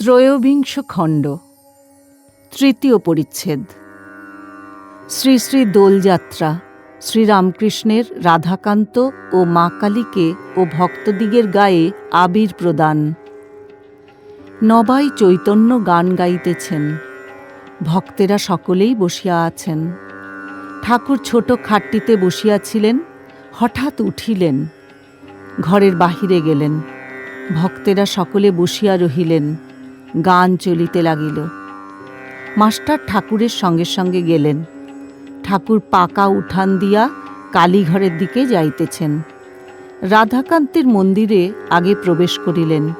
ত্রয়োবিংশ খণ্ড, তৃতীয় পরিচ্ছেদ। শ্রী শ্রী দোলযাত্রা, শ্রীরামকৃষ্ণের রাধাকান্ত ও মা কালীকে ও ভক্তদিগের গায়ে আবির প্রদান। নবাই চৈতন্য গান গাইতেছেন। ভক্তেরা সকলেই বসিয়া আছেন। ঠাকুর ছোট খাটটিতে বসিয়াছিলেন, হঠাৎ উঠিলেন। ঘরের বাহিরে গেলেন। ভক্তেরা সকলে বসিয়া রহিলেন। গান চলিতে লাগিল। মাস্টার ঠাকুরের সঙ্গে সঙ্গে গেলেন। ঠাকুর পাকা উঠান দিয়া কালীঘরের দিকে যাইতেছেন। রাধাকান্তের মন্দিরে আগে প্রবেশ করিলেন।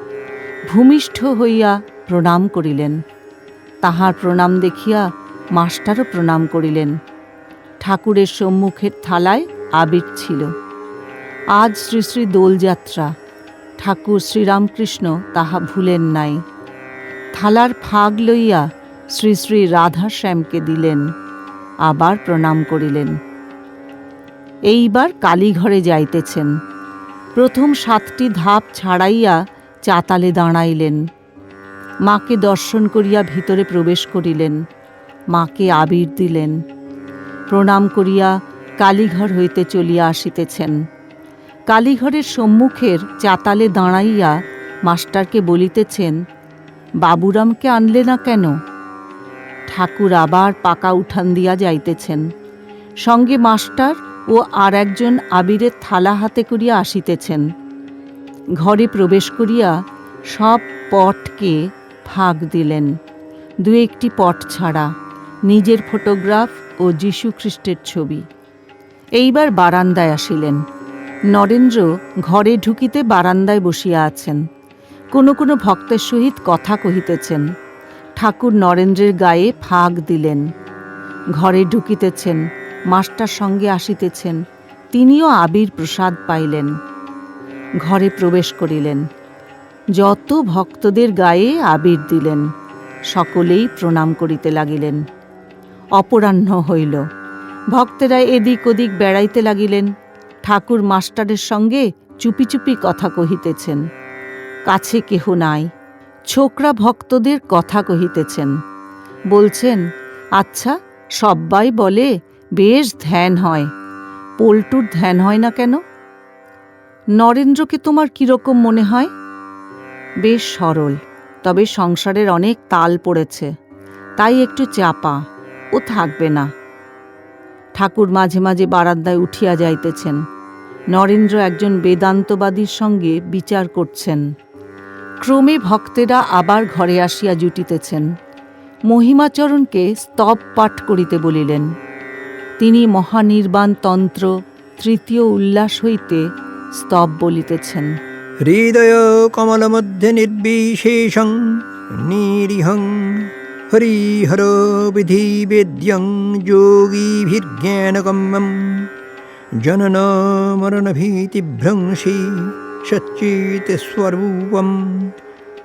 ভূমিষ্ঠ হইয়া প্রণাম করিলেন। তাহার প্রণাম দেখিয়া মাস্টারও প্রণাম করিলেন। ঠাকুরের সম্মুখের থালায় আবির ছিল। আজ শ্রী শ্রী দোলযাত্রা। ঠাকুর শ্রীরামকৃষ্ণ তাহা ভুলেন নাই। থালার ফাগ লইয়া শ্রী শ্রী রাধা শ্যামকে দিলেন, আবার প্রণাম করিলেন। এইবার কালীঘরে যাইতেছেন। প্রথম সাতটি ধাপ ছাড়াইয়া চাতালে দাঁড়াইলেন। মাকে দর্শন করিয়া ভিতরে প্রবেশ করিলেন। মাকে আবির দিলেন। প্রণাম করিয়া কালীঘর হইতে চলিয়া আসিতেছেন। কালীঘরের সম্মুখের চাতালে দাঁড়াইয়া মাস্টারকে বলিতেছেন বাবুরামকে আনলে না কেন? ঠাকুর আবার পাকা উঠান দিয়া যাইতেছেন। সঙ্গে মাস্টার ও আর একজন আবিরের থালা হাতে করিয়া আসিতেছেন। ঘরে প্রবেশ করিয়া সব পটকে ফাঁক দিলেন। দু একটি পট ছাড়া, নিজের ফটোগ্রাফ ও যীশু খ্রিস্টের ছবি। এইবার বারান্দায় আসিলেন। নরেন্দ্র ঘরে ঢুকিতে বারান্দায় বসিয়া আছেন। কোনো কোনো ভক্তের সহিত কথা কহিতেছেন। ঠাকুর নরেন্দ্রের গায়ে ফাঁক দিলেন। ঘরে ঢুকিতেছেন, মাস্টার সঙ্গে আসিতেছেন, তিনিও আবির প্রসাদ পাইলেন। ঘরে প্রবেশ করিলেন। যত ভক্তদের গায়ে আবির দিলেন, সকলেই প্রণাম করিতে লাগিলেন। অপরাহ্ন হইল। ভক্তেরা এদিক ওদিক বেড়াইতে লাগিলেন। ঠাকুর মাস্টারের সঙ্গে চুপি চুপি কথা কহিতেছেন। কাছে কেহ নাই। ছোকরা ভক্তদের কথা কহিতেছেন। বলছেন আচ্ছা সব্বাই বলে বেশ ধ্যান হয়। পল্টুর ধ্যান হয় না কেন? নরেন্দ্রকে তোমার কীরকম মনে হয়? বেশ সরল, তবে সংসারের অনেক তাল পড়েছে। তাই একটু চাপা, ও থাকবে না। ঠাকুর মাঝে মাঝে বারান্দায় উঠিয়া যাইতেছেন। নরেন্দ্র একজন বেদান্তবাদীর সঙ্গে বিচার করছেন। ক্রমে ভক্তেরা আবার ঘরে আসিয়া জুটিতেছেন। মহিমাচরণকে স্তব পাঠ করিতে বলিলেন। তিনি মহানির্বাণ তন্ত্র তৃতীয় উল্লাস হইতে স্তব বলিতেছেন। হৃদয় কমলমধ্যে নির্বিশেষং, নিরীহং, হরিহর বিধি বিধিবেদ্যং, যোগীভির্জ্ঞানগম্যম জনন মরণভীতিভ্রংশী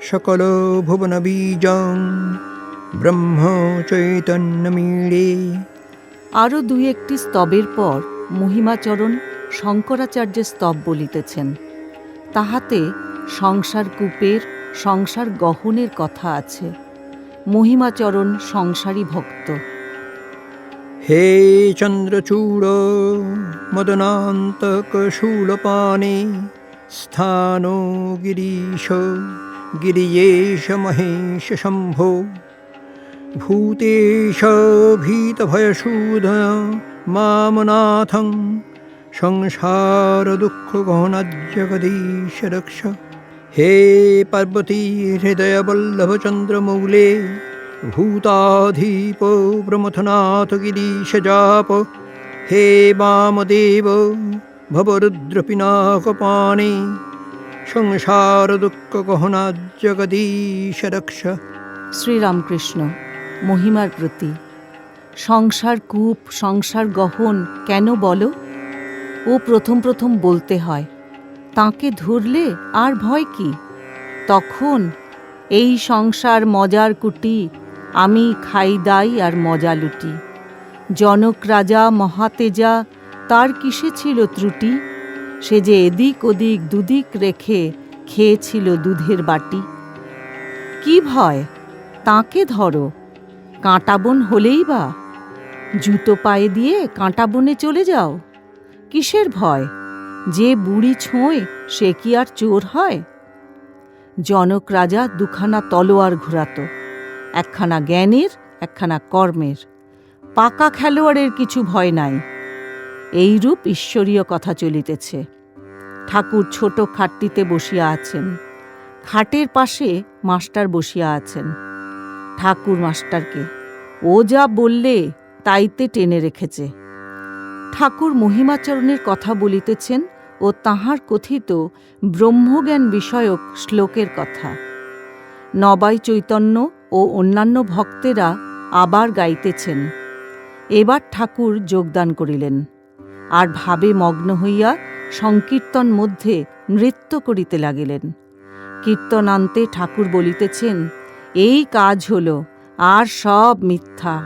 সকল ভুবনবীজং ব্রহ্ম চৈতন্যমীড়ে আরও দুই একটি স্তবের পর মহিমাচরণ শঙ্করাচার্যের স্তব বলিতেছেন। তাহাতে সংসার কূপের সংসার গহনের কথা আছে। মহিমাচরণ সংসারী ভক্ত। হে চন্দ্রচূড় মদনান্তকশূলপানে স্থানো গিরিশ, গিরিয়েশ মহেশ শম্ভো। ভূতেশ ভীতভয়শূধ মামনাথং, সংসার দুঃখ গহনাজগদীশ রক্ষ। হে পার্বতী হৃদয় বল্লভ চন্দ্রমৌলে ভূতাধীপ ব্রহ্মথনাথ ভবরুদ্রপিনাকপাণে সংসার দুঃখ গহনা জগদীশ রক্ষ শ্রীরামকৃষ্ণ মহিমার প্রতি। সংসার কূপ, সংসার গহন কেন বলো? ও প্রথম প্রথম বলতে হয়, তাকে ধরলে আর ভয় কি? তখন এই সংসার মজার কুটি, আমি খাই দাই আর মজা লুটি। জনক রাজা, মহাতেজা তার কিসে ছিল ত্রুটি? সে যে এদিক ওদিক দুদিক রেখে খেয়েছিল দুধের বাটি। কি ভয়? তাকে ধরো। কাঁটাবন হলেই বা। জুতো পায়ে দিয়ে কাঁটাবনে চলে যাও। কিসের ভয়? যে বুড়ি ছোঁয়, সে কি আর চোর হয়? জনক রাজা দুখানা তলোয়ার ঘোরাতো। একখানা জ্ঞানের, একখানা কর্মের। পাকা খেলোয়াড়ের কিছু ভয় নাই। এইরূপ ঈশ্বরীয় কথা চলিতেছে। ঠাকুর ছোট খাটটিতে বসিয়া আছেন। খাটের পাশে মাস্টার বসিয়া আছেন। ঠাকুর মাস্টারকে, ও যা বললে তাইতে টেনে রেখেছে। ঠাকুর মহিমাচরণের কথা বলিতেছেন ও তাহার কথিত ব্রহ্মজ্ঞান বিষয়ক শ্লোকের কথা। নবাই চৈতন্য ও অন্যান্য ভক্তেরা আবার গাইতেছেন। এবার ঠাকুর যোগদান করিলেন। আর ভাবে মগ্ন হইয়া সংকীর্তন মধ্যে নৃত্য করিতে লাগিলেন। কীর্তনান্তে ঠাকুর বলিতেছেন, এই কাজ হল, আর সব মিথ্যা।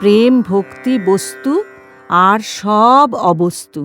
প্রেম ভক্তি বস্তু, আর সব অবস্তু।